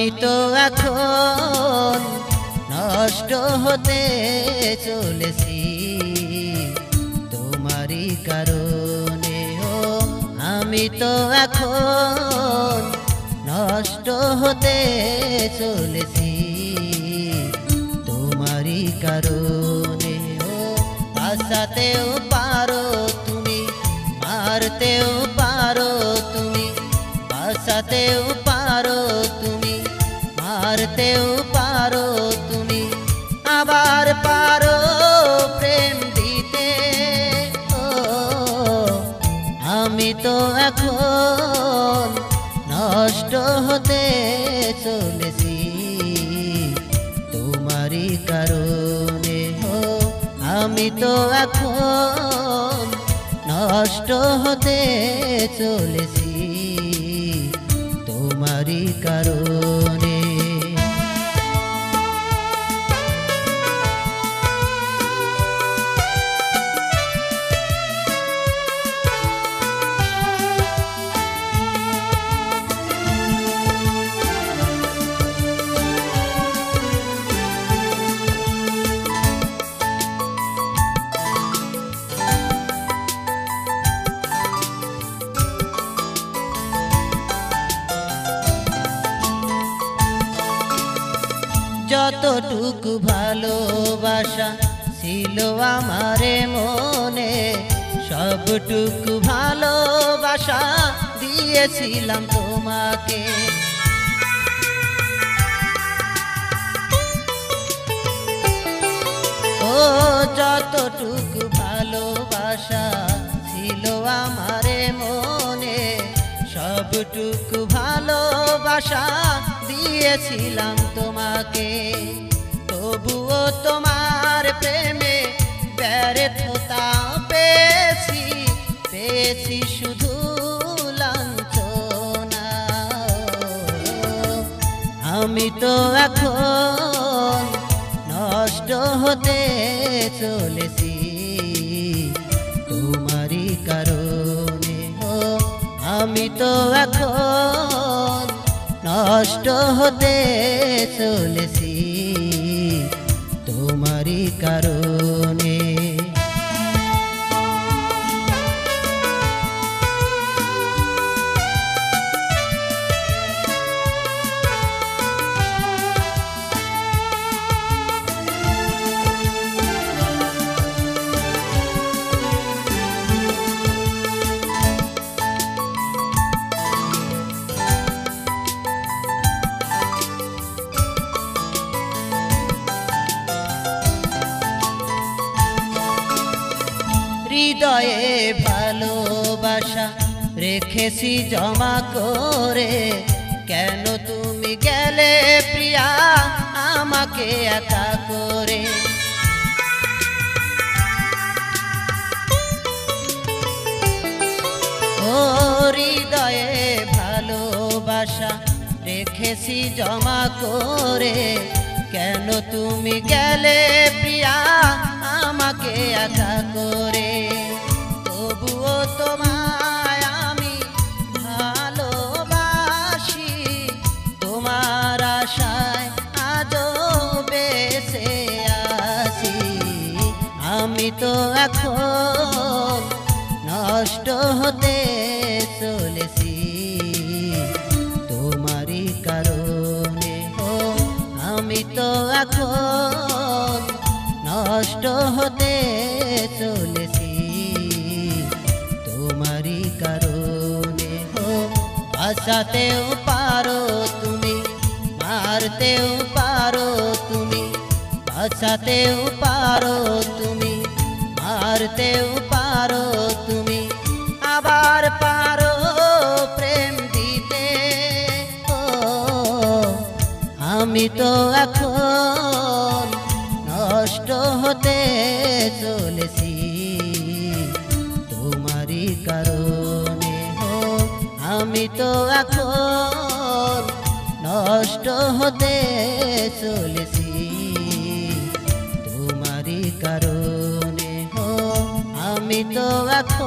আমি তো এখন নষ্ট হতে চলেছি। তোমারই কারণে ও আমি তো এখন নষ্ট হতে চলেছি। তোমারই কারণে ও আসাতেও পারো তুমি, মারতেও পারো তুমি বাসাতেও পারো মারতেও পারো তুমি, আবার পারো প্রেম দিতে। আমি তো এখন নষ্ট হতে চলেছি, তোমারই কারণে। হো আমি তো এখন নষ্ট হতে চলেছি, তোমারই কারণে। যতটুকু ভালোবাসা ছিল আমারে মনে সবটুকু ভালোবাসা দিয়েছিলাম তোমাকে। ও যতটুকু ভালোবাসা সবটুকু ভালোবাসা দিয়েছিলাম তোমাকে, তবুও তোমার প্রেমে ব্যর্থতা পেয়েছি পেয়েছি শুধু লাঞ্ছনা। আমি তো এখন নষ্ট হতে চলেছি। আমি তো এখন নষ্ট হতে চলেছি। হৃদয়ে ভালোবাসা রেখেছি জমা করে। কেন তুমি গেলে প্রিয়া আমাকে একা করে? ও হৃদয়ে ভালোবাসা রেখেছি জমা করে। কেন তুমি গেলে প্রিয়া আমাকে একা করে? এখন নষ্ট হতে চলেছি? তোমারই কারণে, ও, আমি তো এখন নষ্ট হতে চলেছি। তোমারই কারণে হো বাঁচাতেও পারো তুমি, মারতেও পারো তুমি, বাঁচাতেও পারো তুমি। মারতেও পারো তুমি, আবার পারো প্রেম দিতে। আমি তো এখন নষ্ট হতে চলেছি, তোমারই কারণে। আমি তো এখন নষ্ট হতে চলেছি। আমি তো